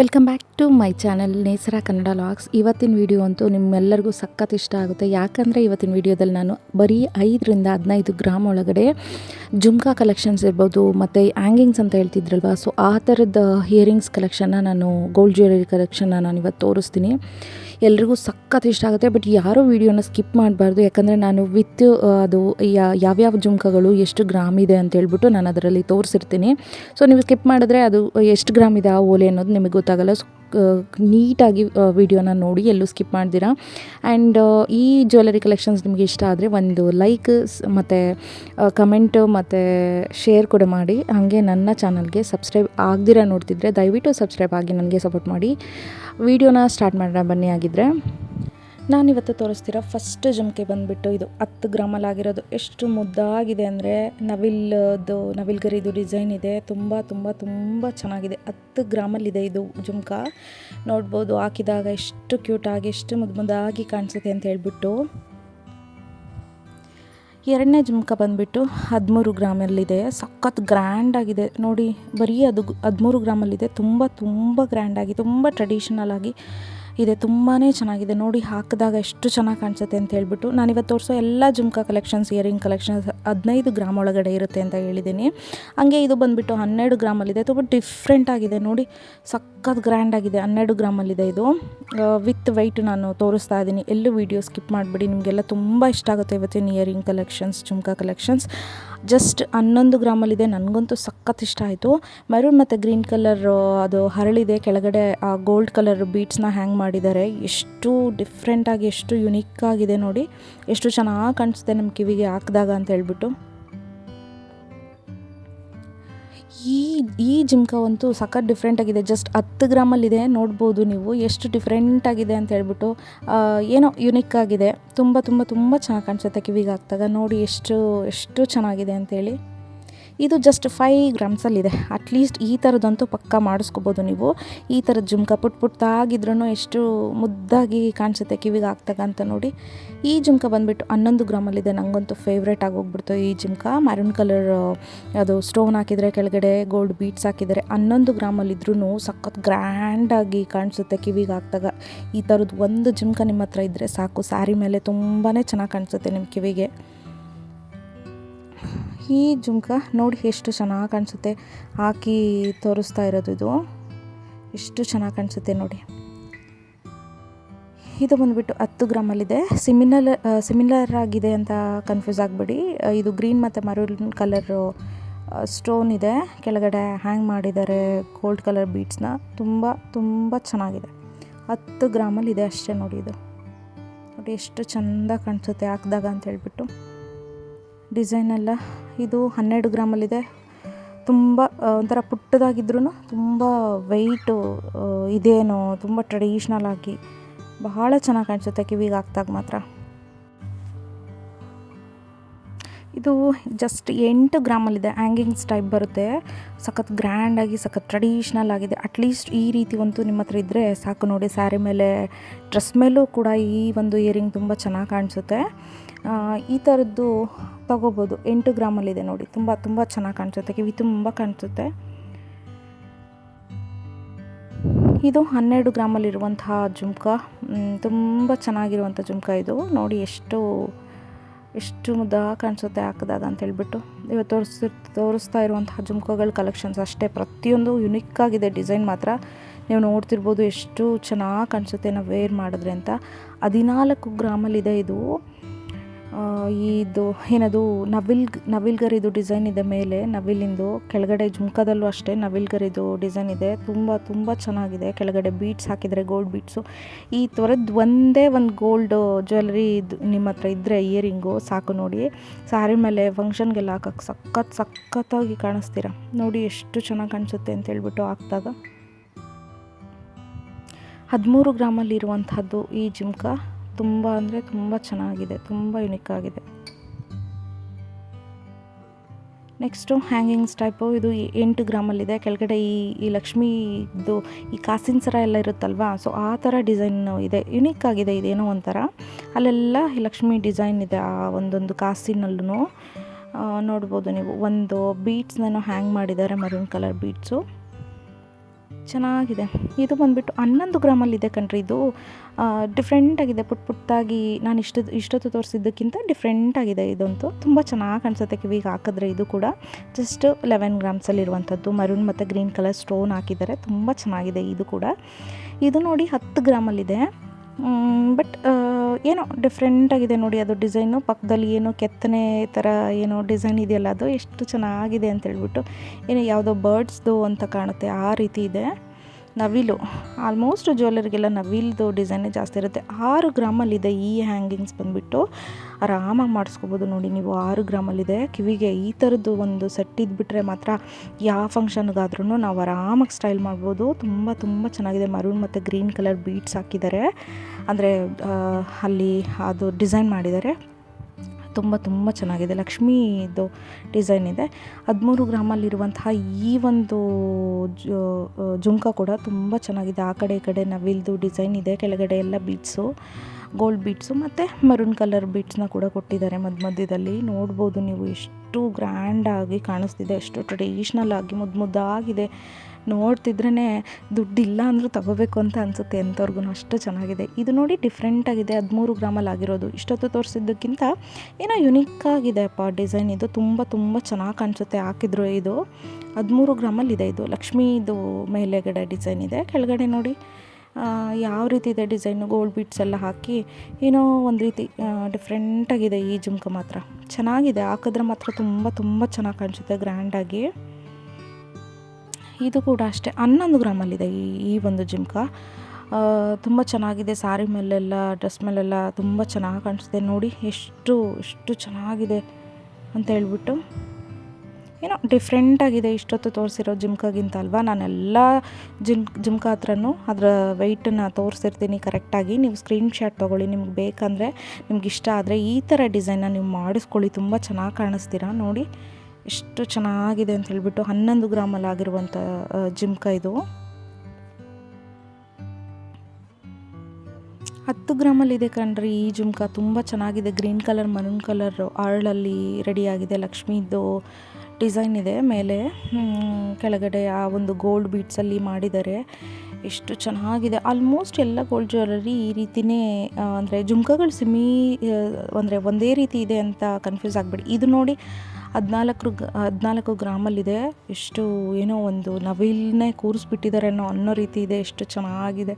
Welcome back to my channel Nesara Kannada logs. ಇವತ್ತಿನ video ಅಂತೂ ನಿಮ್ಮೆಲ್ಲರಿಗೂ ಸಖತ್ ಇಷ್ಟ ಆಗುತ್ತೆ. ಯಾಕಂದರೆ ಇವತ್ತಿನ ವಿಡಿಯೋದಲ್ಲಿ ನಾನು ಬರೀ ಐದರಿಂದ ಹದಿನೈದು ಗ್ರಾಮ್ ಒಳಗಡೆ ಜುಮ್ಕಾ ಕಲೆಕ್ಷನ್ಸ್ ಇರ್ಬೋದು, ಮತ್ತು ಹ್ಯಾಂಗಿಂಗ್ಸ್ ಅಂತ ಹೇಳ್ತಿದ್ರಲ್ವ? ಸೊ ಆ ಥರದ ಹಿಯರಿಂಗ್ಸ್ ಕಲೆಕ್ಷನ್ನ ನಾನು ಗೋಲ್ಡ್ ಜ್ಯುವೆಲರಿ ಕಲೆಕ್ಷನ್ನ ನಾನು ಇವತ್ತು ತೋರಿಸ್ತೀನಿ. ಎಲ್ರಿಗೂ ಸಖತ್ ಇಷ್ಟ ಆಗುತ್ತೆ. ಬಟ್ ಯಾರೂ ವೀಡಿಯೋನ ಸ್ಕಿಪ್ ಮಾಡಬಾರ್ದು. ಯಾಕಂದರೆ ನಾನು ವಿತ್ ಅದು ಯಾವ್ಯಾವ ಜುಮ್ಕಗಳು ಎಷ್ಟು ಗ್ರಾಮ್ ಇದೆ ಅಂತ ಹೇಳ್ಬಿಟ್ಟು ನಾನು ಅದರಲ್ಲಿ ತೋರಿಸಿರ್ತೀನಿ. ಸೊ ನೀವು ಸ್ಕಿಪ್ ಮಾಡಿದ್ರೆ ಅದು ಎಷ್ಟು ಗ್ರಾಮ್ ಇದೆ ಆ ಓಲೆ ಅನ್ನೋದು ನಿಮಗೆ ಗೊತ್ತಾಗಲ್ಲ. ಸೊ ನೀಟಾಗಿ ವಿಡಿಯೋನ ನೋಡಿ ಎಲ್ಲೂ ಸ್ಕಿಪ್ ಮಾಡ್ದಿರಾ. ಆ್ಯಂಡ್ ಈ ಜ್ಯುವೆಲರಿ ಕಲೆಕ್ಷನ್ಸ್ ನಿಮಗೆ ಇಷ್ಟ ಆದರೆ ಒಂದು ಲೈಕ್ ಮತ್ತು ಕಮೆಂಟ್ ಮತ್ತು ಶೇರ್ ಕೂಡ ಮಾಡಿ. ಹಾಗೆ ನನ್ನ ಚಾನಲ್ಗೆ ಸಬ್ಸ್ಕ್ರೈಬ್ ಆಗದಿರ ನೋಡ್ತಿದ್ರೆ ದಯವಿಟ್ಟು ಸಬ್ಸ್ಕ್ರೈಬ್ ಆಗಿ ನನಗೆ ಸಪೋರ್ಟ್ ಮಾಡಿ. ವಿಡಿಯೋನ ಸ್ಟಾರ್ಟ್ ಮಾಡೋಣ ಬನ್ನಿ ಆಗಿದ್ದರೆ ನಾನಿವತ್ತು ತೋರಿಸ್ತಿರೋ ಫಸ್ಟ್ ಜುಮ್ಕೆ ಬಂದುಬಿಟ್ಟು ಇದು ಹತ್ತು ಗ್ರಾಮಲ್ಲಿ ಆಗಿರೋದು ಎಷ್ಟು ಮುದ್ದಾಗಿದೆ ಅಂದರೆ ನವಿಲ್ದು, ನವಿಲ್ಗರಿದು ಡಿಸೈನ್ ಇದೆ. ತುಂಬ ತುಂಬ ತುಂಬ ಚೆನ್ನಾಗಿದೆ. ಹತ್ತು ಗ್ರಾಮಲ್ಲಿದೆ ಇದು ಜುಮ್ಕ. ನೋಡ್ಬೋದು ಹಾಕಿದಾಗ ಎಷ್ಟು ಕ್ಯೂಟಾಗಿ ಎಷ್ಟು ಮುದ್ದು ಮುದ್ದಾಗಿ ಕಾಣಿಸುತ್ತೆ ಅಂತ ಹೇಳ್ಬಿಟ್ಟು. ಎರಡನೇ ಜುಮ್ಕ ಬಂದುಬಿಟ್ಟು ಹದಿಮೂರು ಗ್ರಾಮಲ್ಲಿದೆ. ಸಖತ್ ಗ್ರ್ಯಾಂಡ್ ಆಗಿದೆ. ನೋಡಿ, ಬರೀ ಅದು ಹದಿಮೂರು ಗ್ರಾಮಲ್ಲಿದೆ. ತುಂಬ ತುಂಬ ಗ್ರ್ಯಾಂಡಾಗಿ ತುಂಬ ಟ್ರೆಡಿಷನಲ್ ಆಗಿ ಇದೆ ತುಂಬಾ ಚೆನ್ನಾಗಿದೆ. ನೋಡಿ, ಹಾಕಿದಾಗ ಎಷ್ಟು ಚೆನ್ನಾಗಿ ಕಾಣಿಸುತ್ತೆ ಅಂತ ಹೇಳ್ಬಿಟ್ಟು ನಾನಿವತ್ತು ತೋರಿಸೋ ಎಲ್ಲ ಜುಮ್ಕಾ ಕಲೆಕ್ಷನ್ಸ್ ಇಯರಿಂಗ್ ಕಲೆಕ್ಷನ್ಸ್ ಹದಿನೈದು ಗ್ರಾಮ್ ಒಳಗಡೆ ಇರುತ್ತೆ ಅಂತ ಹೇಳಿದ್ದೀನಿ. ಹಾಗೆ ಇದು ಬಂದುಬಿಟ್ಟು ಹನ್ನೆರಡು ಗ್ರಾಮಲ್ಲಿದೆ. ತುಂಬ ಡಿಫ್ರೆಂಟ್ ಆಗಿದೆ. ನೋಡಿ, ಸಖತ್ ಗ್ರ್ಯಾಂಡ್ ಆಗಿದೆ. ಹನ್ನೆರಡು ಗ್ರಾಮಲ್ಲಿದೆ ಇದು. ವಿತ್ ವೈಟ್ ನಾನು ತೋರಿಸ್ತಾ ಇದ್ದೀನಿ. ಎಲ್ಲೂ ವೀಡಿಯೋ ಸ್ಕಿಪ್ ಮಾಡಿಬಿಡಿ. ನಿಮಗೆಲ್ಲ ತುಂಬ ಇಷ್ಟ ಆಗುತ್ತೆ ಇವತ್ತಿನ earring collections jhumka collections just ಹನ್ನೊಂದು ಗ್ರಾಮಲ್ಲಿದೆ. ನನಗಂತೂ ಸಖತ್ ಇಷ್ಟ ಆಯಿತು. ಮೆರೂನ್ ಮತ್ತು ಗ್ರೀನ್ ಕಲರ್ ಅದು ಹರಳಿದೆ. ಕೆಳಗಡೆ, ಆ ಗೋಲ್ಡ್ ಕಲರ್ ಬೀಟ್ಸ್ನ ಹ್ಯಾಂಗ್ ಮಾಡಿದ್ದಾರೆ. ಎಷ್ಟು ಡಿಫ್ರೆಂಟಾಗಿ ಎಷ್ಟು ಯುನೀಕ್ ಆಗಿದೆ ನೋಡಿ. ಎಷ್ಟು ಚೆನ್ನಾಗಿ ಕಾಣಿಸುತ್ತೆ ನಮ್ಮ ಕಿವಿಗೆ ಹಾಕಿದಾಗ ಅಂತ ಹೇಳ್ಬಿಟ್ಟು. ಈ ಈ ಜಿಮ್ಕ ಅಂತೂ ಸಖತ್ ಡಿಫ್ರೆಂಟ್ ಆಗಿದೆ. ಜಸ್ಟ್ ಹತ್ತು ಗ್ರಾಮಲ್ಲಿದೆ, ನೋಡ್ಬೋದು ನೀವು. ಎಷ್ಟು ಡಿಫ್ರೆಂಟ್ ಆಗಿದೆ ಅಂತ ಹೇಳ್ಬಿಟ್ಟು ಏನೋ ಯುನಿಕ್ ಆಗಿದೆ. ತುಂಬ ತುಂಬ ತುಂಬ ಚೆನ್ನಾಗಿ ಕಾಣಿಸುತ್ತೆ ಕಿವಿಗೆ ಹಾಕಿದಾಗ ನೋಡಿ ಎಷ್ಟು ಎಷ್ಟು ಚೆನ್ನಾಗಿದೆ ಅಂತೇಳಿ. ಇದು ಜಸ್ಟ್ ಫೈ ಗ್ರಾಮ್ಸಲ್ಲಿದೆ ಅಟ್ಲೀಸ್ಟ್ ಈ ಥರದಂತೂ ಪಕ್ಕ ಮಾಡಿಸ್ಕೋಬೋದು ನೀವು. ಈ ಥರದ ಜುಮ್ಕ ಪುಟ್ ಪುಟ್ಟಾಗಿದ್ರೂ ಎಷ್ಟು ಮುದ್ದಾಗಿ ಕಾಣಿಸುತ್ತೆ ಕಿವಿಗೆ ಹಾಕ್ದಾಗ ಅಂತ ನೋಡಿ. ಈ ಜುಮ್ಕ ಬಂದುಬಿಟ್ಟು ಹನ್ನೊಂದು ಗ್ರಾಮಲ್ಲಿದೆ ನನಗಂತೂ ಫೇವ್ರೇಟ್ ಆಗಿ ಹೋಗ್ಬಿಡ್ತು ಈ ಜುಮ್ಕ. ಮ್ಯಾರೂನ್ ಕಲರ್ ಅದು ಸ್ಟೋನ್ ಹಾಕಿದರೆ ಕೆಳಗಡೆ ಗೋಲ್ಡ್ ಬೀಟ್ಸ್ ಹಾಕಿದರೆ ಹನ್ನೊಂದು ಗ್ರಾಮಲ್ಲಿದ್ರೂ ಸಖತ್ ಗ್ರ್ಯಾಂಡಾಗಿ ಕಾಣಿಸುತ್ತೆ ಕಿವಿಗೆ ಹಾಕಿದಾಗ ಈ ಥರದ್ದು ಒಂದು ಜುಮ್ಕ ನಿಮ್ಮ ಹತ್ರ ಇದ್ದರೆ ಸಾಕು. ಸ್ಯಾರಿ ಮೇಲೆ ತುಂಬಾ ಚೆನ್ನಾಗಿ ಕಾಣಿಸುತ್ತೆ ನಿಮ್ಮ ಕಿವಿಗೆ. ಈ ಜುಮ್ಕ ನೋಡಿ ಎಷ್ಟು ಚೆನ್ನಾಗಿ ಕಾಣಿಸುತ್ತೆ. ಹಾಕಿ ತೋರಿಸ್ತಾ ಇರೋದು ಇದು. ಎಷ್ಟು ಚೆನ್ನಾಗಿ ಕಾಣಿಸುತ್ತೆ ನೋಡಿ. ಇದು ಬಂದುಬಿಟ್ಟು ಹತ್ತು ಗ್ರಾಮಲ್ಲಿದೆ. ಸಿಮಿಲರ್ ಸಿಮಿಲರ್ ಆಗಿದೆ ಅಂತ ಕನ್ಫ್ಯೂಸ್ ಆಗಬೇಡಿ. ಇದು ಗ್ರೀನ್ ಮತ್ತು ಮರೂನ್ ಕಲರು ಸ್ಟೋನ್ ಇದೆ. ಕೆಳಗಡೆ ಹ್ಯಾಂಗ್ ಮಾಡಿದ್ದಾರೆ ಗೋಲ್ಡ್ ಕಲರ್ ಬೀಟ್ಸ್ನ ತುಂಬ ತುಂಬ ಚೆನ್ನಾಗಿದೆ. ಹತ್ತು ಗ್ರಾಮಲ್ಲಿ ಇದೆ ಅಷ್ಟೇ ನೋಡಿ ಇದು. ನೋಡಿ ಎಷ್ಟು ಚೆಂದ ಕಾಣಿಸುತ್ತೆ ಹಾಕಿದಾಗ ಅಂತ ಹೇಳ್ಬಿಟ್ಟು. ಡಿಸೈನ್ ಎಲ್ಲ ಇದು ಹನ್ನೆರಡು ಗ್ರಾಮಲ್ಲಿದೆ. ತುಂಬ ಒಂಥರ ಪುಟ್ಟದಾಗಿದ್ರೂ ತುಂಬ ವೆಯ್ಟು ಇದೇನೋ ತುಂಬ ಟ್ರೆಡಿಷ್ನಲ್ ಆಗಿ ಬಹಳ ಚೆನ್ನಾಗಿ ಕಾಣಿಸುತ್ತೆ ಕಿವಿಗೆ ಹಾಕ್ದಾಗ ಮಾತ್ರ. ಇದು ಜಸ್ಟ್ ಎಂಟು ಗ್ರಾಮಲ್ಲಿದೆ. ಹ್ಯಾಂಗಿಂಗ್ಸ್ ಟೈಪ್ ಬರುತ್ತೆ. ಸಖತ್ ಗ್ರ್ಯಾಂಡಾಗಿ ಸಖತ್ ಟ್ರೆಡಿಷ್ನಲ್ ಆಗಿದೆ. ಅಟ್ಲೀಸ್ಟ್ ಈ ರೀತಿ ಒಂದು ನಿಮ್ಮ ಹತ್ರ ಇದ್ದರೆ ಸಾಕು ನೋಡಿ. ಸ್ಯಾರಿ ಮೇಲೆ ಡ್ರೆಸ್ ಮೇಲೂ ಕೂಡ ಈ ಒಂದು ಇಯರಿಂಗ್ ತುಂಬ ಚೆನ್ನಾಗಿ ಕಾಣಿಸುತ್ತೆ. ಈ ಥರದ್ದು ತಗೋಬೋದು. ಎಂಟು ಗ್ರಾಮಲ್ಲಿದೆ ನೋಡಿ. ತುಂಬ ತುಂಬ ಚೆನ್ನಾಗಿ ಕಾಣಿಸುತ್ತೆ. ಕಿವಿ ತುಂಬ ಕಾಣಿಸುತ್ತೆ. ಇದು ಹನ್ನೆರಡು ಗ್ರಾಮಲ್ಲಿರುವಂತಹ ಜುಮ್ಕ. ತುಂಬ ಚೆನ್ನಾಗಿರುವಂಥ ಜುಮ್ಕ ಇದು. ನೋಡಿ, ಎಷ್ಟು ಎಷ್ಟು ಮುದ್ದ ಕಾಣಿಸುತ್ತೆ ಹಾಕಿದಾಗ ಅಂತ ಹೇಳಿಬಿಟ್ಟು. ಇವತ್ತು ತೋರಿಸಿ, ತೋರಿಸ್ತಾ ಇರುವಂತಹ ಜುಮ್ಕಗಳ ಕಲೆಕ್ಷನ್ಸ್ ಅಷ್ಟೇ. ಪ್ರತಿಯೊಂದು ಯುನಿಕ್ ಆಗಿದೆ ಡಿಸೈನ್ ಮಾತ್ರ. ನೀವು ನೋಡ್ತಿರ್ಬೋದು ಎಷ್ಟು ಚೆನ್ನಾಗಿ ಕಾಣಿಸುತ್ತೆ. ನಾವು ವೇರ್ ಮಾಡಿದ್ರೆ ಅಂತ ಹದಿನಾಲ್ಕು ಗ್ರಾಮಲ್ಲಿದೆ ಇದು. ಇದು ಏನದು, ನವಿಲ್, ನವಿಲ್ಗರಿದು ಡಿಸೈನ್ ಇದೆ ಮೇಲೆ, ನವಿಲಿಂದು ಕೆಳಗಡೆ ಜುಮ್ಕದಲ್ಲೂ ಅಷ್ಟೇ ನವಿಲ್ಗರಿದು ಡಿಸೈನ್ ಇದೆ. ತುಂಬ ತುಂಬ ಚೆನ್ನಾಗಿದೆ. ಕೆಳಗಡೆ ಬೀಟ್ಸ್ ಹಾಕಿದರೆ ಗೋಲ್ಡ್ ಬೀಟ್ಸು ಈ ಥರದ್ದು ಒಂದೇ ಒಂದು ಗೋಲ್ಡ್ ಜ್ಯುವೆಲ್ಲರಿ ಇದು ನಿಮ್ಮ ಹತ್ರ ಇದ್ದರೆ ಇಯರಿಂಗು ಸಾಕು ನೋಡಿ. ಸ್ಯಾರಿ ಮೇಲೆ ಫಂಕ್ಷನ್ಗೆಲ್ಲ ಹಾಕೋಕ್ಕೆ ಸಖತ್, ಸಖತ್ತಾಗಿ ಕಾಣಿಸ್ತೀರ? ನೋಡಿ ಎಷ್ಟು ಚೆನ್ನಾಗಿ ಕಾಣಿಸುತ್ತೆ ಅಂತ ಹೇಳ್ಬಿಟ್ಟು ಹಾಕಿದಾಗ. ಹದಿಮೂರು ಗ್ರಾಮಲ್ಲಿರುವಂಥದ್ದು ಈ ಜುಮ್ಕ. ತುಂಬ ಅಂದರೆ ತುಂಬ ಚೆನ್ನಾಗಿದೆ, ತುಂಬ ಯುನಿಕ್ ಆಗಿದೆ. ನೆಕ್ಸ್ಟು ಹ್ಯಾಂಗಿಂಗ್ಸ್ ಟೈಪು ಇದು ಎಂಟು ಗ್ರಾಮಲ್ಲಿದೆ. ಕೆಳಗಡೆ ಈ ಈ ಲಕ್ಷ್ಮೀದು ಈ ಕಾಸಿನ ಸರ ಎಲ್ಲ ಇರುತ್ತಲ್ವಾ? ಸೊ ಆ ಥರ ಡಿಸೈನ್ ಇದೆ. ಯುನಿಕ್ ಆಗಿದೆ ಇದೇನೋ ಒಂಥರ. ಅಲ್ಲೆಲ್ಲ ಈ ಲಕ್ಷ್ಮಿ ಡಿಸೈನ್ ಇದೆ ಆ ಒಂದೊಂದು ಕಾಸಿನಲ್ಲೂ ನೋಡ್ಬೋದು ನೀವು. ಒಂದು ಬೀಟ್ಸ್ನೇನೋ ಹ್ಯಾಂಗ್ ಮಾಡಿದ್ದಾರೆ ಮರೂನ್ ಕಲರ್ ಬೀಟ್ಸು ಚೆನ್ನಾಗಿದೆ. ಇದು ಬಂದುಬಿಟ್ಟು ಹನ್ನೊಂದು ಗ್ರಾಮಲ್ಲಿದೆ ಕಣ್ರಿ ಇದು. ಡಿಫ್ರೆಂಟಾಗಿದೆ ಪುಟ್ ಪುಟ್ಟಾಗಿ ನಾನು ಇಷ್ಟು, ಇಷ್ಟೊತ್ತು ತೋರಿಸಿದ್ದಕ್ಕಿಂತ ಡಿಫ್ರೆಂಟಾಗಿದೆ ಇದಂತೂ. ತುಂಬ ಚೆನ್ನಾಗಿ ಕಾಣಿಸುತ್ತೆ ಕಿವಿಗೆ ಹಾಕಿದ್ರೆ ಇದು ಕೂಡ. ಜಸ್ಟ್ ಲೆವೆನ್ ಗ್ರಾಮ್ಸಲ್ಲಿರುವಂಥದ್ದು ಮರೂನ್ ಮತ್ತು ಗ್ರೀನ್ ಕಲರ್ ಸ್ಟೋನ್ ಹಾಕಿದ್ದಾರೆ. ತುಂಬ ಚೆನ್ನಾಗಿದೆ ಇದು ಕೂಡ. ಇದು ನೋಡಿ ಹತ್ತು ಗ್ರಾಮಲ್ಲಿದೆ. ಬಟ್ ಏನೋ ಡಿಫ್ರೆಂಟಾಗಿದೆ ನೋಡಿ ಅದು ಡಿಸೈನು ಪಕ್ಕದಲ್ಲಿ ಏನೋ ಕೆತ್ತನೆ ಥರ ಏನೋ ಡಿಸೈನ್ ಇದೆಯಲ್ಲ, ಅದು ಎಷ್ಟು ಚೆನ್ನಾಗಿದೆ ಅಂತ ಹೇಳ್ಬಿಟ್ಟು, ಏನೋ ಯಾವುದೋ ಬರ್ಡ್ಸ್ದು ಅಂತ ಕಾಣುತ್ತೆ, ಆ ರೀತಿ ಇದೆ. ನವಿಲು. ಆಲ್ಮೋಸ್ಟ್ ಜ್ಯುವೆಲ್ಲರಿಗೆಲ್ಲ ನವಿಲ್ದು ಡಿಸೈನೇ ಜಾಸ್ತಿ ಇರುತ್ತೆ. ಆರು ಗ್ರಾಮಲ್ಲಿದೆ ಈ ಹ್ಯಾಂಗಿಂಗ್ಸ್ ಬಂದುಬಿಟ್ಟು. ಆರಾಮಾಗಿ ಮಾಡಿಸ್ಕೋಬೋದು ನೋಡಿ ನೀವು. ಆರು ಗ್ರಾಮಲ್ಲಿದೆ. ಕಿವಿಗೆ ಈ ಥರದ್ದು ಒಂದು ಸೆಟ್ ಇದ್ಬಿಟ್ರೆ ಮಾತ್ರ ಯಾವ ಫಂಕ್ಷನ್ಗಾದ್ರೂ ನಾವು ಆರಾಮಾಗಿ ಸ್ಟೈಲ್ ಮಾಡ್ಬೋದು. ತುಂಬ ತುಂಬ ಚೆನ್ನಾಗಿದೆ. ಮರೂನ್ ಮತ್ತು ಗ್ರೀನ್ ಕಲರ್ ಬೀಟ್ಸ್ ಹಾಕಿದ್ದಾರೆ. ಅಂದರೆ ಅಲ್ಲಿ ಅದು ಡಿಸೈನ್ ಮಾಡಿದ್ದಾರೆ. ತುಂಬ ತುಂಬ ಚೆನ್ನಾಗಿದೆ. ಲಕ್ಷ್ಮೀದು ಡಿಸೈನ್ ಇದೆ. ಹದಿಮೂರು ಗ್ರಾಮಲ್ಲಿರುವಂತಹ ಈ ಒಂದು ಜುಂಕ ಕೂಡ ತುಂಬ ಚೆನ್ನಾಗಿದೆ. ಆ ಕಡೆ ಈ ಕಡೆ ನವಿಲ್ದು ಡಿಸೈನ್ ಇದೆ. ಕೆಳಗಡೆ ಎಲ್ಲ ಬೀಟ್ಸು. ಗೋಲ್ಡ್ ಬೀಟ್ಸು ಮತ್ತು ಮರೂನ್ ಕಲರ್ ಬೀಟ್ಸ್ನ ಕೂಡ ಕೊಟ್ಟಿದ್ದಾರೆ ಮಧ್ಯ ಮಧ್ಯದಲ್ಲಿ. ನೋಡ್ಬೋದು ನೀವು ಎಷ್ಟು ಗ್ರ್ಯಾಂಡಾಗಿ ಕಾಣಿಸ್ತಿದೆ, ಎಷ್ಟು ಟ್ರೆಡಿಷ್ನಲ್ ಆಗಿ ಮುದ್ದು ಮುದ್ದಾಗಿದೆ. ನೋಡ್ತಿದ್ರೇ ದುಡ್ಡಿಲ್ಲ ಅಂದರೂ ತಗೋಬೇಕು ಅಂತ ಅನಿಸುತ್ತೆ ಎಂಥವ್ರಿಗೂ ಅಷ್ಟು ಚೆನ್ನಾಗಿದೆ. ಇದು ನೋಡಿ ಡಿಫ್ರೆಂಟಾಗಿದೆ ಹದಿಮೂರು ಗ್ರಾಮಲ್ಲಿ ಆಗಿರೋದು. ಇಷ್ಟೊತ್ತು ತೋರಿಸಿದ್ದಕ್ಕಿಂತ ಏನೋ ಯುನಿಕ್ಕಾಗಿದೆ ಅಪ್ಪ ಡಿಸೈನ್ ಇದು. ತುಂಬ ತುಂಬ ಚೆನ್ನಾಗಿ ಕಾಣಿಸುತ್ತೆ ಹಾಕಿದ್ರು ಇದು. ಹದಿಮೂರು ಗ್ರಾಮಲ್ಲಿದೆ ಇದು. ಲಕ್ಷ್ಮೀದು ಮೇಲೆಗಡೆ ಡಿಸೈನ್ ಇದೆ. ಕೆಳಗಡೆ ನೋಡಿ. ಯಾವ ರೀತಿ ಇದೆ ಡಿಸೈನು ಗೋಲ್ಡ್ ಬೀಟ್ಸ್ ಎಲ್ಲ ಹಾಕಿ ಏನೋ ಒಂದು ರೀತಿ ಡಿಫ್ರೆಂಟಾಗಿದೆ ಈ ಜುಮ್ಕ ಮಾತ್ರ. ಚೆನ್ನಾಗಿದೆ, ಹಾಕಿದ್ರೆ ಮಾತ್ರ ತುಂಬ ತುಂಬ ಚೆನ್ನಾಗಿ ಕಾಣಿಸುತ್ತೆ ಗ್ರ್ಯಾಂಡಾಗಿ ಇದು ಕೂಡ ಅಷ್ಟೇ, ಹನ್ನೊಂದು ಗ್ರಾಮಲ್ಲಿದೆ ಈ ಈ ಒಂದು ಜುಮ್ಕ. ತುಂಬ ಚೆನ್ನಾಗಿದೆ, ಸಾರಿ ಮೇಲೆಲ್ಲ, ಡ್ರೆಸ್ ಮೇಲೆಲ್ಲ ತುಂಬ ಚೆನ್ನಾಗಿ ಕಾಣಿಸುತ್ತೆ. ನೋಡಿ, ಎಷ್ಟು ಎಷ್ಟು ಚೆನ್ನಾಗಿದೆ ಅಂತ ಹೇಳ್ಬಿಟ್ಟು. ಏನೋ ಡಿಫ್ರೆಂಟಾಗಿದೆ ಇಷ್ಟೊತ್ತು ತೋರಿಸಿರೋ ಜಿಮ್ಕಾಗಿಂತ ಅಲ್ವಾ? ನಾನೆಲ್ಲ ಜಿಮ್, ಜಿಮ್ಕ ಹತ್ರನೂ ಅದರ ವೆಯ್ಟನ್ನು ತೋರಿಸಿರ್ತೀನಿ ಕರೆಕ್ಟಾಗಿ ನೀವು ಸ್ಕ್ರೀನ್ ಶಾಟ್ ತೊಗೊಳ್ಳಿ, ನಿಮ್ಗೆ ಬೇಕಂದರೆ ನಿಮ್ಗೆ ಇಷ್ಟ ಆದರೆ ಈ ಥರ ಡಿಸೈನ್ನ ನೀವು ಮಾಡಿಸ್ಕೊಳ್ಳಿ. ತುಂಬ ಚೆನ್ನಾಗಿ ಕಾಣಿಸ್ತೀರಾ? ನೋಡಿ, ಎಷ್ಟು ಚೆನ್ನಾಗಿದೆ ಅಂತ ಹೇಳ್ಬಿಟ್ಟು ಹನ್ನೊಂದು ಗ್ರಾಮಲ್ಲಿ ಆಗಿರುವಂಥ ಜಿಮ್ಕ ಇದು. ಹತ್ತು ಗ್ರಾಮಲ್ಲಿದೆ ಕಣ್ರಿ ಈ ಜುಮ್ಕ. ತುಂಬ ಚೆನ್ನಾಗಿದೆ. ಗ್ರೀನ್ ಕಲರ್, ಮರೂನ್ ಕಲರ್ ಆರ್ಳಲ್ಲಿ ರೆಡಿಯಾಗಿದೆ ಲಕ್ಷ್ಮೀದು ಡಿಸೈನ್ ಇದೆ ಮೇಲೆ ಕೆಳಗಡೆ ಆ ಒಂದು ಗೋಲ್ಡ್ ಬೀಟ್ಸಲ್ಲಿ ಮಾಡಿದ್ದಾರೆ. ಎಷ್ಟು ಚೆನ್ನಾಗಿದೆ. ಆಲ್ಮೋಸ್ಟ್ ಎಲ್ಲ ಗೋಲ್ಡ್ ಜ್ಯುವೆಲರಿ ಈ ರೀತಿಯೇ ಅಂದರೆ ಜುಮ್ಕಗಳು ಸಿಮಿ ಅಂದರೆ ಒಂದೇ ರೀತಿ ಇದೆ ಅಂತ ಕನ್ಫ್ಯೂಸ್ ಆಗಬೇಡಿ. ಇದು ನೋಡಿ ಹದಿನಾಲ್ಕು ಹದಿನಾಲ್ಕು ಗ್ರಾಮಲ್ಲಿದೆ. ಎಷ್ಟು ಏನೋ ಒಂದು ನವಿಲನ್ನೇ ಅನ್ನೋ ಅನ್ನೋ ರೀತಿ ಇದೆ. ಎಷ್ಟು ಚೆನ್ನಾಗಿದೆ.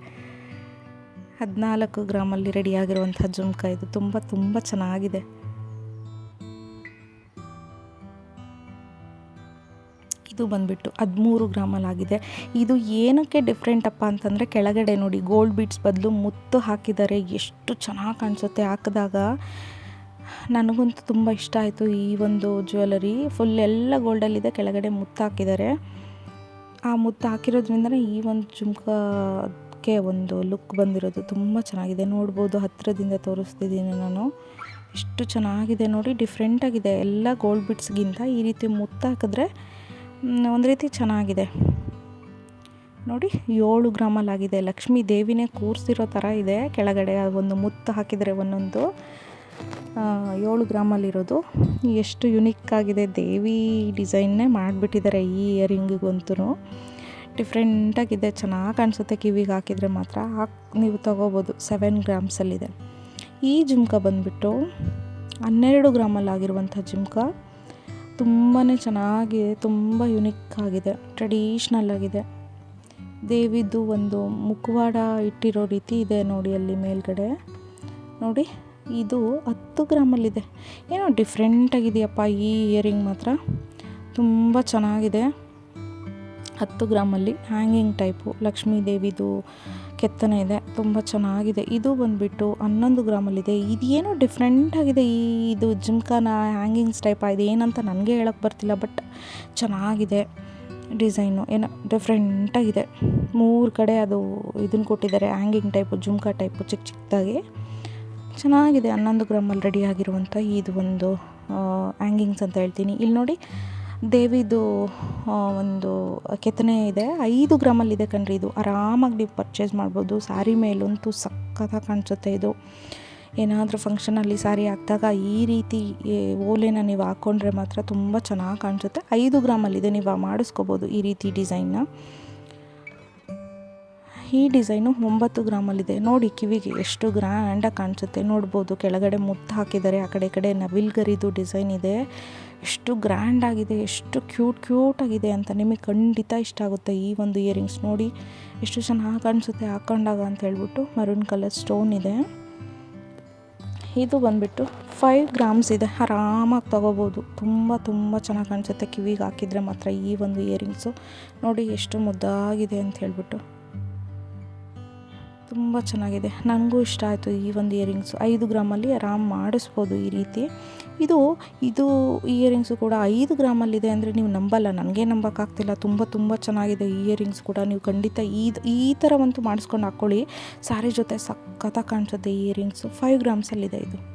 ಹದಿನಾಲ್ಕು ಗ್ರಾಮಲ್ಲಿ ರೆಡಿಯಾಗಿರುವಂಥ ಜುಮ್ಕ ಇದು. ತುಂಬ ತುಂಬ ಚೆನ್ನಾಗಿದೆ. ಇದು ಬಂದುಬಿಟ್ಟು ಹದಿಮೂರು ಗ್ರಾಮಲ್ಲಾಗಿದೆ. ಇದು ಏನಕ್ಕೆ ಡಿಫ್ರೆಂಟ್ ಅಪ್ಪ ಅಂತಂದರೆ ಕೆಳಗಡೆ ನೋಡಿ, ಗೋಲ್ಡ್ ಬೀಟ್ಸ್ ಬದಲು ಮುತ್ತು ಹಾಕಿದ್ದಾರೆ. ಎಷ್ಟು ಚೆನ್ನಾಗಿ ಕಾಣಿಸುತ್ತೆ ಹಾಕಿದಾಗ. ನನಗಂತೂ ತುಂಬ ಇಷ್ಟ ಆಯಿತು ಈ ಒಂದು ಜ್ಯುವೆಲರಿ. ಫುಲ್ ಎಲ್ಲ ಗೋಲ್ಡಲ್ಲಿದೆ, ಕೆಳಗಡೆ ಮುತ್ತು ಹಾಕಿದ್ದಾರೆ. ಆ ಮುತ್ತು ಹಾಕಿರೋದ್ರಿಂದನೇ ಈ ಒಂದು ಜುಮ್ಕಕ್ಕೆ ಒಂದು ಲುಕ್ ಬಂದಿರೋದು ತುಂಬ ಚೆನ್ನಾಗಿದೆ. ನೋಡ್ಬೋದು, ಹತ್ತಿರದಿಂದ ತೋರಿಸ್ತಿದ್ದೀನಿ ನಾನು. ಎಷ್ಟು ಚೆನ್ನಾಗಿದೆ ನೋಡಿ ಡಿಫ್ರೆಂಟಾಗಿದೆ ಎಲ್ಲ ಗೋಲ್ಡ್ ಬಿಟ್ಸ್ಗಿಂತ ಈ ರೀತಿ ಮುತ್ತು ಹಾಕಿದ್ರೆ ಒಂದು ರೀತಿ ಚೆನ್ನಾಗಿದೆ. ನೋಡಿ, ಏಳು ಗ್ರಾಮಲ್ಲಾಗಿದೆ. ಲಕ್ಷ್ಮೀ ದೇವಿನೇ ಕೂರಿಸಿರೋ ಥರ ಇದೆ. ಕೆಳಗಡೆ ಒಂದು ಮುತ್ತು ಹಾಕಿದರೆ ಒಂದೊಂದು. ಏಳು ಗ್ರಾಮಲ್ಲಿರೋದು. ಎಷ್ಟು ಯುನಿಕ್ಕಾಗಿದೆ ದೇವಿ ಡಿಸೈನ್ನೇ ಮಾಡಿಬಿಟ್ಟಿದ್ದಾರೆ ಈ ಇಯರಿಂಗಿಗಂತೂ ಡಿಫ್ರೆಂಟಾಗಿದೆ ಚೆನ್ನಾಗಿ ಕಾಣಿಸುತ್ತೆ ಕಿವಿಗೆ ಹಾಕಿದರೆ ಮಾತ್ರ. ಹಾಕಿ, ನೀವು ತೊಗೋಬೋದು. ಸೆವೆನ್ ಗ್ರಾಮ್ಸಲ್ಲಿದೆ. ಈ ಜುಮ್ಕ ಬಂದುಬಿಟ್ಟು ಹನ್ನೆರಡು ಗ್ರಾಮಲ್ಲಾಗಿರುವಂಥ ಜುಮ್ಕ ತುಂಬಾ ಚೆನ್ನಾಗಿದೆ ತುಂಬ ಯುನಿಕ್ ಆಗಿದೆ ಟ್ರೆಡಿಷ್ನಲ್ ಆಗಿದೆ. ದೇವಿದು ಒಂದು ಮುಖವಾಡ ಇಟ್ಟಿರೋ ರೀತಿ ಇದೆ ನೋಡಿ ಅಲ್ಲಿ ಮೇಲ್ಗಡೆ. ನೋಡಿ, ಇದು ಹತ್ತು ಗ್ರಾಮಲ್ಲಿದೆ. ಏನೋ ಡಿಫ್ರೆಂಟಾಗಿದೆಯಪ್ಪ ಈ ಇಯರಿಂಗ್ ಮಾತ್ರ. ತುಂಬ ಚೆನ್ನಾಗಿದೆ. ಹತ್ತು ಗ್ರಾಮಲ್ಲಿ ಹ್ಯಾಂಗಿಂಗ್ ಟೈಪು ಲಕ್ಷ್ಮೀ ದೇವಿದು ಕೆತ್ತನೆ ಇದೆ, ತುಂಬ ಚೆನ್ನಾಗಿದೆ. ಇದು ಬಂದುಬಿಟ್ಟು ಹನ್ನೊಂದು ಗ್ರಾಮಲ್ಲಿದೆ. ಇದೇನೋ ಡಿಫ್ರೆಂಟಾಗಿದೆ ಈ, ಇದು ಜುಮ್ಕಾನ ಹ್ಯಾಂಗಿಂಗ್ಸ್ ಟೈಪ್ ಆಗಿದೆ ಏನಂತ ನನಗೆ ಹೇಳೋಕ್ಕೆ ಬರ್ತಿಲ್ಲ ಬಟ್ ಚೆನ್ನಾಗಿದೆ ಡಿಸೈನು ಏನೋ ಡಿಫ್ರೆಂಟಾಗಿದೆ ಮೂರು ಕಡೆ ಅದು ಇದನ್ನು ಕೊಟ್ಟಿದ್ದಾರೆ ಹ್ಯಾಂಗಿಂಗ್ ಟೈಪು ಜುಮ್ಕಾ ಟೈಪು ಚಿಕ್ಕ ಚಿಕ್ಕದಾಗಿ ಚೆನ್ನಾಗಿದೆ, ಹನ್ನೊಂದು ಗ್ರಾಮಲ್ಲಿ ರೆಡಿ ಆಗಿರುವಂಥ ಇದು ಒಂದು ಹ್ಯಾಂಗಿಂಗ್ಸ್ ಅಂತ ಹೇಳ್ತೀನಿ. ಇಲ್ಲಿ ನೋಡಿ ದೇವಿದು ಒಂದು ಕೆತ್ತನೆ ಇದೆ. ಐದು ಗ್ರಾಮಲ್ಲಿದೆ ಕಣ್ರಿ ಇದು. ಆರಾಮಾಗಿ ನೀವು ಪರ್ಚೇಸ್ ಮಾಡ್ಬೋದು. ಸ್ಯಾರಿ ಮೇಲಂತೂ ಸಕ್ಕತ್ತಾಗಿ ಕಾಣಿಸುತ್ತೆ ಇದು. ಏನಾದರೂ ಫಂಕ್ಷನಲ್ಲಿ ಸ್ಯಾರಿ ಹಾಕಿದಾಗ ಈ ರೀತಿ ಓಲೆನ ನೀವು ಹಾಕ್ಕೊಂಡ್ರೆ ಮಾತ್ರ ತುಂಬ ಚೆನ್ನಾಗಿ ಕಾಣಿಸುತ್ತೆ. ಐದು ಗ್ರಾಮಲ್ಲಿದೆ, ನೀವು ಮಾಡಿಸ್ಕೋಬೋದು ಈ ರೀತಿ ಡಿಸೈನ್ನ ಈ ಡಿಸೈನು ಒಂಬತ್ತು ಗ್ರಾಮಲ್ಲಿದೆ. ನೋಡಿ, ಕಿವಿಗೆ ಎಷ್ಟು ಗ್ರ್ಯಾಂಡಾಗಿ ಕಾಣಿಸುತ್ತೆ. ನೋಡ್ಬೋದು, ಕೆಳಗಡೆ ಮುತ್ತು ಹಾಕಿದ್ದಾರೆ, ಆ ಕಡೆ ಈ ಕಡೆ ನವಿಲ್ಗರಿದು ಡಿಸೈನ್ ಇದೆ. ಎಷ್ಟು ಗ್ರ್ಯಾಂಡ್ ಆಗಿದೆ, ಎಷ್ಟು ಕ್ಯೂಟ್ ಆಗಿದೆ ಅಂತ ನಿಮಗೆ ಖಂಡಿತ ಇಷ್ಟ ಆಗುತ್ತೆ ಈ ಒಂದು ಇಯರಿಂಗ್ಸ್ ನೋಡಿ. ಎಷ್ಟು ಚೆನ್ನಾಗಿ ಕಾಣಿಸುತ್ತೆ ಹಾಕೊಂಡಾಗ ಅಂತ ಹೇಳ್ಬಿಟ್ಟು ಮರೂನ್ ಕಲರ್ ಸ್ಟೋನ್ ಇದೆ. ಇದು ಬಂದುಬಿಟ್ಟು ಫೈವ್ ಗ್ರಾಮ್ಸ್ ಇದೆ. ಆರಾಮಾಗಿ ತೊಗೋಬೋದು. ತುಂಬ ತುಂಬ ಚೆನ್ನಾಗಿ ಕಾಣಿಸುತ್ತೆ ಕಿವಿಗೆ ಹಾಕಿದರೆ ಮಾತ್ರ ಈ ಒಂದು ಇಯರಿಂಗ್ಸು ನೋಡಿ ಎಷ್ಟು ಮುದ್ದಾಗಿದೆ ಅಂತ ಹೇಳ್ಬಿಟ್ಟು. ತುಂಬ ಚೆನ್ನಾಗಿದೆ. ನನಗೂ ಇಷ್ಟ ಆಯಿತು ಈ ಒಂದು ಇಯರಿಂಗ್ಸು ಐದು ಗ್ರಾಮಲ್ಲಿ ಆರಾಮ್ ಮಾಡಿಸ್ಬೋದು ಈ ರೀತಿ. ಇದು ಇದು ಇಯರಿಂಗ್ಸು ಕೂಡ ಐದು ಗ್ರಾಮಲ್ಲಿದೆ ಅಂದರೆ ನೀವು ನಂಬಲ್ಲ. ನನಗೆ ನಂಬೋಕ್ಕಾಗ್ತಿಲ್ಲ ತುಂಬ ತುಂಬ ಚೆನ್ನಾಗಿದೆ ಇಯರಿಂಗ್ಸ್ ಕೂಡ. ನೀವು ಖಂಡಿತ ಈ ಈ ಥರವಂತೂ ಮಾಡಿಸ್ಕೊಂಡು ಹಾಕ್ಕೊಳ್ಳಿ ಸ್ಯಾರಿ ಜೊತೆ ಸಖತ್ತಾಗಿ ಕಾಣಿಸುತ್ತೆ ಇಯರಿಂಗ್ಸು ಫೈವ್ ಗ್ರಾಮ್ಸಲ್ಲಿದೆ ಇದು.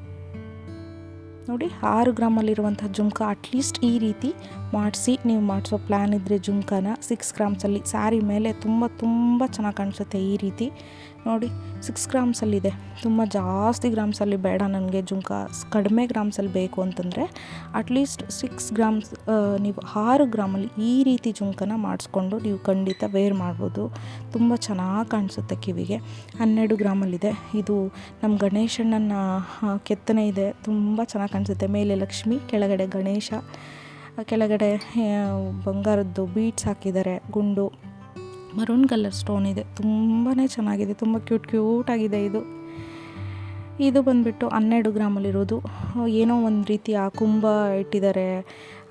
ನೋಡಿ, ಆರು ಗ್ರಾಮಲ್ಲಿರುವಂಥ ಜುಮ್ಕ ಅಟ್ಲೀಸ್ಟ್ ಈ ರೀತಿ ಮಾಡಿಸಿ, ನೀವು ಮಾಡಿಸೋ ಪ್ಲ್ಯಾನ್ ಇದ್ದರೆ ಜುಮ್ಕನ ಸಿಕ್ಸ್ ಗ್ರಾಮ್ಸಲ್ಲಿ ಸ್ಯಾರಿ ಮೇಲೆ ತುಂಬ ತುಂಬ ಚೆನ್ನಾಗಿ ಕಾಣಿಸುತ್ತೆ ಈ ರೀತಿ. ನೋಡಿ ಸಿಕ್ಸ್ ಗ್ರಾಮ್ಸಲ್ಲಿದೆ ತುಂಬ ಜಾಸ್ತಿ ಗ್ರಾಮ್ಸಲ್ಲಿ ಬೇಡ ನನಗೆ ಜುಮ್ಕ. ಕಡಿಮೆ ಗ್ರಾಮ್ಸಲ್ಲಿ ಬೇಕು ಅಂತಂದರೆ ಅಟ್ಲೀಸ್ಟ್ ಸಿಕ್ಸ್ ಗ್ರಾಮ್ಸ್ ನೀವು ಆರು ಗ್ರಾಮಲ್ಲಿ ಈ ರೀತಿ ಜುಮ್ಕನ ಮಾಡಿಸ್ಕೊಂಡು ನೀವು ಖಂಡಿತ ವೇರ್ ಮಾಡ್ಬೋದು. ತುಂಬ ಚೆನ್ನಾಗಿ ಕಾಣಿಸುತ್ತೆ ಕಿವಿಗೆ. ಹನ್ನೆರಡು ಗ್ರಾಮಲ್ಲಿದೆ ಇದು. ನಮ್ಮ ಗಣೇಶಣ್ಣನ ಕೆತ್ತನೆ ಇದೆ. ತುಂಬ ಚೆನ್ನಾಗಿ ಕಾಣಿಸುತ್ತೆ. ಮೇಲೆ ಲಕ್ಷ್ಮಿ, ಕೆಳಗಡೆ ಗಣೇಶ, ಕೆಳಗಡೆ ಬಂಗಾರದ್ದು ಬೀಟ್ಸ್ ಹಾಕಿದ್ದಾರೆ, ಗುಂಡು. ಮರೂನ್ ಕಲರ್ ಸ್ಟೋನ್ ಇದೆ. ತುಂಬಾ ಚೆನ್ನಾಗಿದೆ. ತುಂಬ ಕ್ಯೂಟ್ ಕ್ಯೂಟ್ ಆಗಿದೆ ಇದು. ಇದು ಬಂದುಬಿಟ್ಟು ಹನ್ನೆರಡು ಗ್ರಾಮಲ್ಲಿರೋದು. ಏನೋ ಒಂದು ರೀತಿ ಆ ಕುಂಭ ಇಟ್ಟಿದ್ದಾರೆ.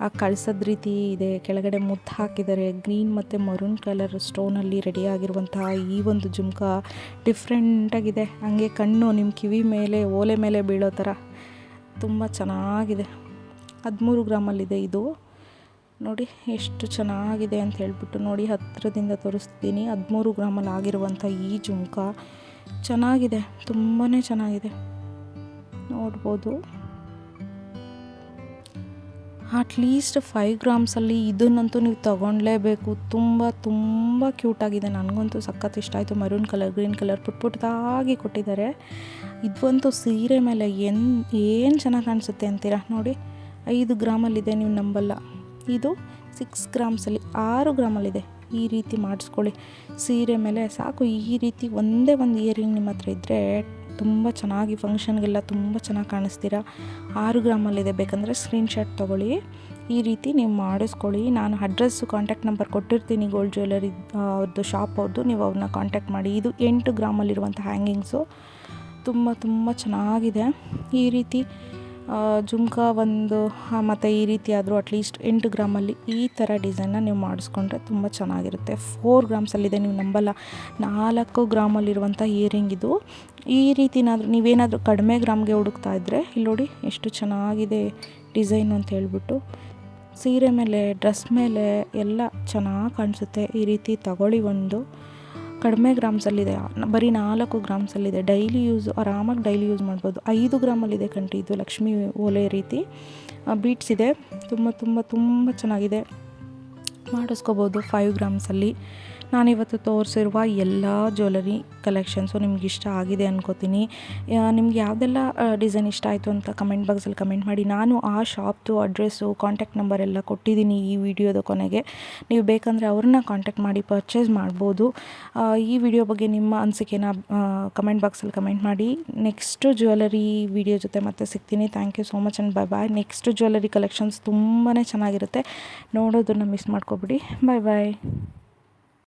ಆ ಕಳ್ಸದ ರೀತಿ ಇದೆ. ಕೆಳಗಡೆ ಮುತ್ತು ಹಾಕಿದ್ದಾರೆ. ಗ್ರೀನ್ ಮತ್ತು ಮರೂನ್ ಕಲರ್ ಸ್ಟೋನಲ್ಲಿ ರೆಡಿ ಆಗಿರುವಂತಹ ಈ ಒಂದು ಜುಮ್ಕ ಡಿಫ್ರೆಂಟಾಗಿದೆ ಹಂಗೆ ಕಣ್ಣು ನಿಮ್ಮ ಕಿವಿ ಮೇಲೆ, ಓಲೆ ಮೇಲೆ ಬೀಳೋ ಥರ ತುಂಬ ಚೆನ್ನಾಗಿದೆ. ಹದಿಮೂರು ಗ್ರಾಮಲ್ಲಿದೆ ಇದು. ನೋಡಿ ಎಷ್ಟು ಚೆನ್ನಾಗಿದೆ ಅಂತ ಹೇಳ್ಬಿಟ್ಟು ನೋಡಿ ಹತ್ತಿರದಿಂದ ತೋರಿಸ್ತೀನಿ. ಹದಿಮೂರು ಗ್ರಾಮಲ್ಲಿ ಆಗಿರುವಂಥ ಈ ಜುಮ್ಕ ಚೆನ್ನಾಗಿದೆ. ತುಂಬಾ ಚೆನ್ನಾಗಿದೆ. ನೋಡ್ಬೋದು. ಅಟ್ಲೀಸ್ಟ್ ಫೈವ್ ಗ್ರಾಮ್ಸಲ್ಲಿ ಇದನ್ನಂತೂ ನೀವು ತೊಗೊಳ್ಲೇಬೇಕು ತುಂಬ ತುಂಬ ಕ್ಯೂಟಾಗಿದೆ ನನಗಂತೂ ಸಖತ್ ಇಷ್ಟ ಆಯಿತು. ಮರೂನ್ ಕಲರ್ ಗ್ರೀನ್ ಕಲರ್ ಪುಟ್ ಪುಟ್ಟದಾಗಿ ಕೊಟ್ಟಿದ್ದಾರೆ. ಇದಂತೂ ಸೀರೆ ಮೇಲೆ ಎನ್ ಏನು ಚೆನ್ನಾಗಿ ಕಾಣಿಸುತ್ತೆ ಅಂತೀರಾ? ನೋಡಿ, ಐದು ಗ್ರಾಮಲ್ಲಿದೆ ನೀವು ನಂಬಲ್ಲ. ಇದು ಸಿಕ್ಸ್ ಗ್ರಾಮ್ಸಲ್ಲಿ ಆರು ಗ್ರಾಮಲ್ಲಿದೆ ಈ ರೀತಿ ಮಾಡಿಸ್ಕೊಳ್ಳಿ. ಸೀರೆ ಮೇಲೆ ಸಾಕು. ಈ ರೀತಿ ಒಂದೇ ಒಂದು ಇಯರಿಂಗ್ ನಿಮ್ಮ ಹತ್ರ ಇದ್ದರೆ ತುಂಬ ಚೆನ್ನಾಗಿ ಫಂಕ್ಷನ್ಗೆಲ್ಲ ತುಂಬ ಚೆನ್ನಾಗಿ ಕಾಣಿಸ್ತೀರಾ? ಆರು ಗ್ರಾಮಲ್ಲಿದೆ ಬೇಕಂದರೆ ಸ್ಕ್ರೀನ್ಶಾಟ್ ತೊಗೊಳ್ಳಿ. ಈ ರೀತಿ ನೀವು ಮಾಡಿಸ್ಕೊಳ್ಳಿ. ನಾನು ಅಡ್ರೆಸ್ಸು ಕಾಂಟ್ಯಾಕ್ಟ್ ನಂಬರ್ ಕೊಟ್ಟಿರ್ತೀನಿ ಗೋಲ್ಡ್ ಜ್ಯುವೆಲರಿ ಅವ್ರದ್ದು ಶಾಪ್ ಅವ್ರದ್ದು ನೀವು ಅವ್ರನ್ನ ಕಾಂಟ್ಯಾಕ್ಟ್ ಮಾಡಿ. ಇದು ಎಂಟು ಗ್ರಾಮಲ್ಲಿರುವಂಥ ಹ್ಯಾಂಗಿಂಗ್ಸು ತುಂಬ ತುಂಬ ಚೆನ್ನಾಗಿದೆ. ಈ ರೀತಿ ಜುಮ್ಕಾ ಒಂದು ಮತ್ತು ಈ ರೀತಿ ಆದರೂ ಅಟ್ಲೀಸ್ಟ್ ಎಂಟು ಗ್ರಾಮಲ್ಲಿ ಈ ಥರ ಡಿಸೈನ್ನ ನೀವು ಮಾಡಿಸ್ಕೊಂಡ್ರೆ ತುಂಬ ಚೆನ್ನಾಗಿರುತ್ತೆ. ಫೋರ್ ಗ್ರಾಮ್ಸಲ್ಲಿದೆ ನೀವು ನಂಬಲ್ಲ. ನಾಲ್ಕು ಗ್ರಾಮಲ್ಲಿರುವಂಥ ಇಯರಿಂಗ್ ಇದು. ಈ ರೀತಿನಾದರೂ ನೀವೇನಾದರೂ ಕಡಿಮೆ ಗ್ರಾಮ್ಗೆ ಹುಡುಕ್ತಾ ಇದ್ದರೆ ಇಲ್ಲಿ ನೋಡಿ ಎಷ್ಟು ಚೆನ್ನಾಗಿದೆ ಡಿಸೈನು ಅಂತ ಹೇಳ್ಬಿಟ್ಟು, ಸೀರೆ ಮೇಲೆ ಡ್ರೆಸ್ ಮೇಲೆ ಎಲ್ಲ ಚೆನ್ನಾಗಿ ಕಾಣಿಸುತ್ತೆ. ಈ ರೀತಿ ತಗೊಳ್ಳಿ ಒಂದು. ಕಡಿಮೆ ಗ್ರಾಮ್ಸಲ್ಲಿದೆ. ಬರೀ ನಾಲ್ಕು ಗ್ರಾಮ್ಸಲ್ಲಿದೆ. ಡೈಲಿ ಯೂಸ್, ಆರಾಮಾಗಿ ಡೈಲಿ ಯೂಸ್ ಮಾಡ್ಬೋದು. ಐದು ಗ್ರಾಮಲ್ಲಿದೆ ಕಂಟ್ರಿ ಇದು ಲಕ್ಷ್ಮಿ ಓಲೆ ರೀತಿ. ಬೀಟ್ಸ್ ಇದೆ. ತುಂಬ ತುಂಬ ತುಂಬ ಚೆನ್ನಾಗಿದೆ. ಮಾಡಿಸ್ಕೋಬೋದು ಫೈವ್ ಗ್ರಾಮ್ಸಲ್ಲಿ. ನಾನಿವತ್ತು ತೋರಿಸಿರುವ ಎಲ್ಲ ಜ್ಯುವೆಲರಿ ಕಲೆಕ್ಷನ್ಸು ನಿಮ್ಗೆ ಇಷ್ಟ ಆಗಿದೆ ಅನ್ಕೋತೀನಿ. ನಿಮ್ಗೆ ಯಾವುದೆಲ್ಲ ಡಿಸೈನ್ ಇಷ್ಟ ಆಯಿತು ಅಂತ ಕಮೆಂಟ್ ಬಾಕ್ಸಲ್ಲಿ ಕಮೆಂಟ್ ಮಾಡಿ. ನಾನು ಆ ಶಾಪ್ದು ಅಡ್ರೆಸ್ಸು ಕಾಂಟ್ಯಾಕ್ಟ್ ನಂಬರ್ ಎಲ್ಲ ಕೊಟ್ಟಿದ್ದೀನಿ ಈ ವಿಡಿಯೋದ ಕೊನೆಗೆ. ನೀವು ಬೇಕಂದರೆ ಅವ್ರನ್ನ ಕಾಂಟ್ಯಾಕ್ಟ್ ಮಾಡಿ ಪರ್ಚೇಸ್ ಮಾಡ್ಬೋದು. ಈ ವಿಡಿಯೋ ಬಗ್ಗೆ ನಿಮ್ಮ ಅನಿಸಿಕೆನ ಕಮೆಂಟ್ ಬಾಕ್ಸಲ್ಲಿ ಕಮೆಂಟ್ ಮಾಡಿ. ನೆಕ್ಸ್ಟು ಜ್ಯುವೆಲರಿ ವಿಡಿಯೋ ಜೊತೆ ಮತ್ತೆ ಸಿಗ್ತೀನಿ. Thank you so much and bye bye next jewellery collections ತುಂಬಾ ಚೆನ್ನಾಗಿರುತ್ತೆ. ನೋಡೋದನ್ನು ಮಿಸ್ ಮಾಡ್ಕೋಬಿಡಿ. ಬಾಯ್ ಬಾಯ್